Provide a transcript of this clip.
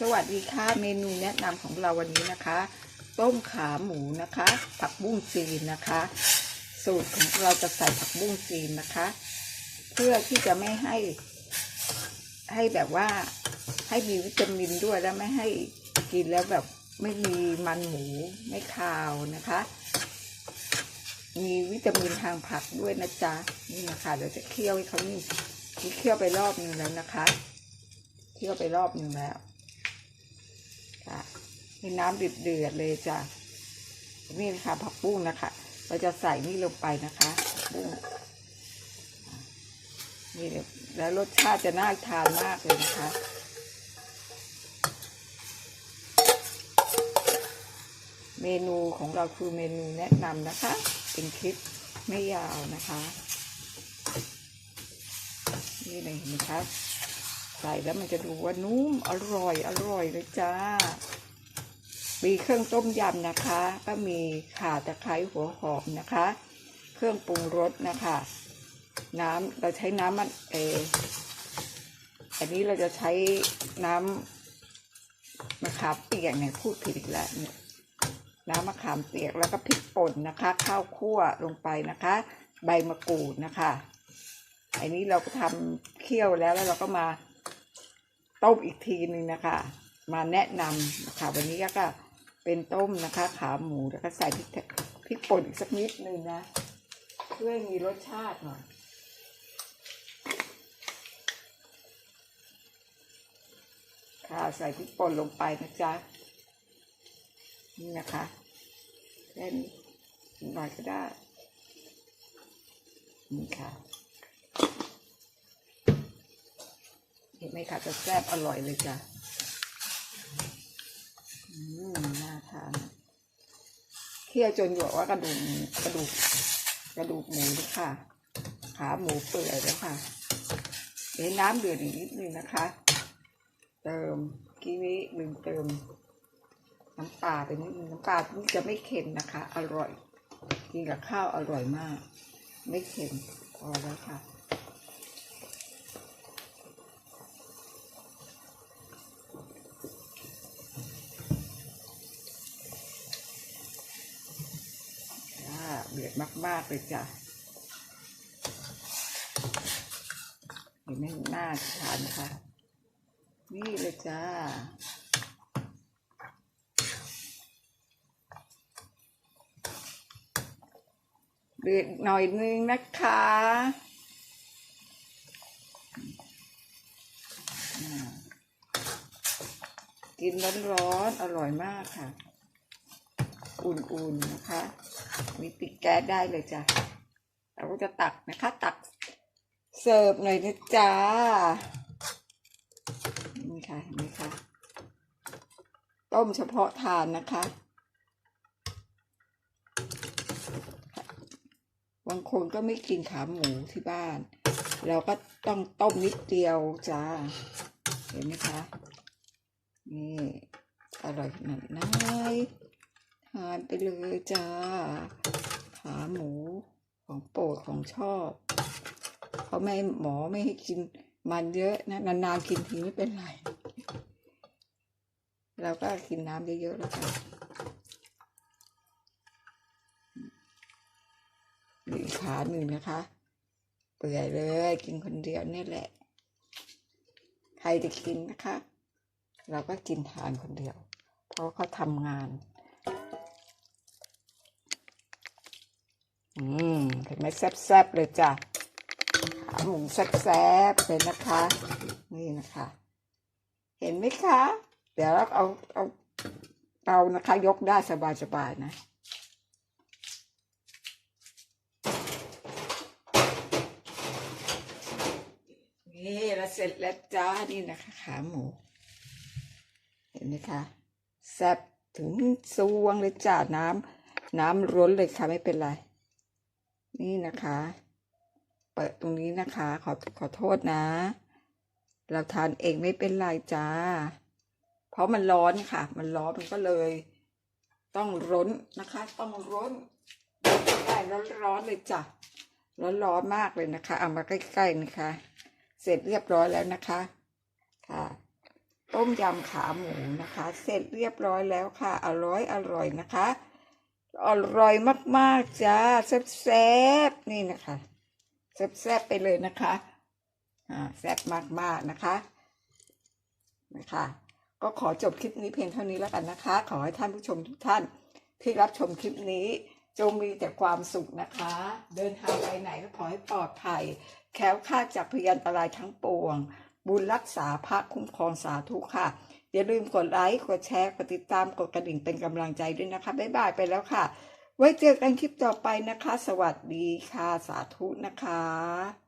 สวัสดีค่ะเมนูแนะนำของเราวันนี้นะคะ ต้มขาหมูนะคะ ผักบุ้งจีนนะคะ สูตรของเราจะใส่ผักบุ้งจีนนะคะ เพื่อที่จะไม่ให้ ให้แบบว่าให้มีวิตามินด้วยแล้วไม่ให้กินแล้วแบบไม่มีมันหมูไม่คาวนะคะ มีวิตามินทางผักด้วยนะจ๊ะนี่นะคะเดี๋ยวจะเคี่ยวให้เขานี่เคี่ยวไปรอบนึงแล้วนะคะเคี่ยวไปรอบนึงแล้ว นี่น้ำเดือดๆเลยจ้ะนี่นะคะผักบุ้งนะคะ เราจะใส่นี่ลงไปนะคะบุ้งนี่เดี๋ยแล้วรสชาติจะน่าทานมากเลยนะคะเมนูของเราคือเมนูแนะนำนะคะ เป็นคลิปไม่ยาวนะคะ นี่เลยเห็นไหมคะใส่แล้วมันจะดูว่านุ่มอร่อยอร่อยเลยจ้า มีเครื่องต้มยำนะคะ ก็มีข่าตะไคร้หัวหอมนะคะ เครื่องปรุงรสนะคะ น้ำเราใช้น้ำมันเอออันนี้เราจะใช้น้ำมะขามเปียกเนี่ยพูดผิดอีกแล้วเนี่ยน้ำมะขามเปียกแล้วก็พริกป่นนะคะ ข้าวคั่วลงไปนะคะ ใบมะกรูดนะคะอันนี้เราก็ทำเคี่ยวแล้วแล้วเราก็มาต้มอีกทีหนึ่งนะคะ มาแนะนำนะคะวันนี้ก็ เป็นต้มนะคะ ขาหมูแล้วก็ใส่พริกพริกป่นอีกสักนิดนึงนะ เพื่อมีรสชาติหน่อยค่ะใส่พริกป่นลงไปนะจ๊ะนี่นะคะแค่นี้หน่อยก็ได้ นี่ค่ะเห็นไหมคะจะแซ่บอร่อยเลยจ้ะ อืมน่า ทานเคี่ยวจนหยวกว่ากระดูกกระดูกกระดูกหมูด้วยค่ะ ขาหมูเปื่อยแล้วค่ะเดี๋ยวน้ำเดือดอีกนิดนึงนะคะ เติมกี้นี้ลืมเติม น้ำปลาไปนิดนึงน้ำปลานี่จะไม่เค็มนะคะ อร่อยกินกับข้าวอร่อยมาก ไม่เค็มพอแล้วค่ะ อ่าเดือดมาก ๆ เลยจ้ะเห็นไหมหน่าทานค่ะ นี่เลยจ้าเดือดหน่อยนึงนะคะกินร้อนๆอร่อยมากค่ะ อุ่นๆนะคะมีปิดแก๊สได้เลยจ้ะเราก็จะตักนะคะ ตักเสิร์ฟหน่อยนะจ๊ะนี่ค่ะเห็นไหมคะต้มเฉพาะทานนะคะบางคนก็ไม่กินขาหมูที่บ้าน เราก็ต้องต้มนิดเดียวจ้า เห็นไหมคะ นี่ อร่อยขนาดไหนานไปเลยจ้า ขาหมูของโปรดของชอบเขาไม่หมอไม่ให้กินมันเยอะนะนานๆกินทีไม่เป็นไร เราก็กินน้ำเยอะๆแล้วกันมีกขาหนึ่งนะคะ เปื่อยเลยกินคนเดียวนี่แหละ ใครจะกินนะคะ เราก็กินทานคนเดียว เพราะเขาทำงาน อืมเห็นไหมแซ่บๆเลยจ้ะขาหมูแซ่บๆเลยนะคะ นี่นะคะ เห็นไหมคะ เดี๋ยวเราเอาเอาเอานะคะ ยกได้สบายๆนะนี่เราเสร็จแล้วจ้านี่นะคะ ขาหมู เห็นไหมคะแซ่บถึงสวงเลยจ้าน้ำน้ำร้นเลยค่ะ ไม่เป็นไร นี่นะคะ เปิดตรงนี้นะคะ ขอขอโทษนะ เราทานเองไม่เป็นไรจ้า เพราะมันร้อนค่ะ มันร้อนมันก็เลย ต้องร้นนะคะ ต้องร้นได้ร้อนๆเลยจ้ะร้อนๆมากเลยนะคะ เอามาใกล้ๆนะคะ เสร็จเรียบร้อยแล้วนะคะค่ะต้มต้มยำขาหมูนะคะ เสร็จเรียบร้อยแล้วค่ะ อร่อยอร่อยนะคะ อร่อยมากๆจ้าแซ่บๆนี่นะคะแซ่บๆไปเลยนะคะอ่าแซ่บมากๆนะคะนะคะ ก็ขอจบคลิปนี้เพียงเท่านี้แล้วกันนะคะ ขอให้ท่านผู้ชมทุกท่านที่รับชมคลิปนี้จงมีแต่ความสุขนะคะ เดินทางไปไหนก็ขอให้ปลอดภัยแคล้วคลาดจากพยันตรายทั้งปวง บุญรักษาพระคุ้มครองสาธุค่ะ อย่าลืมกดไลค์กดแชร์กดติดตามกดกระดิ่งเป็นกำลังใจด้วยนะคะบ๊ายบายไปแล้วค่ะ ไว้เจอกันคลิปต่อไปนะคะ สวัสดีค่ะสาธุนะคะ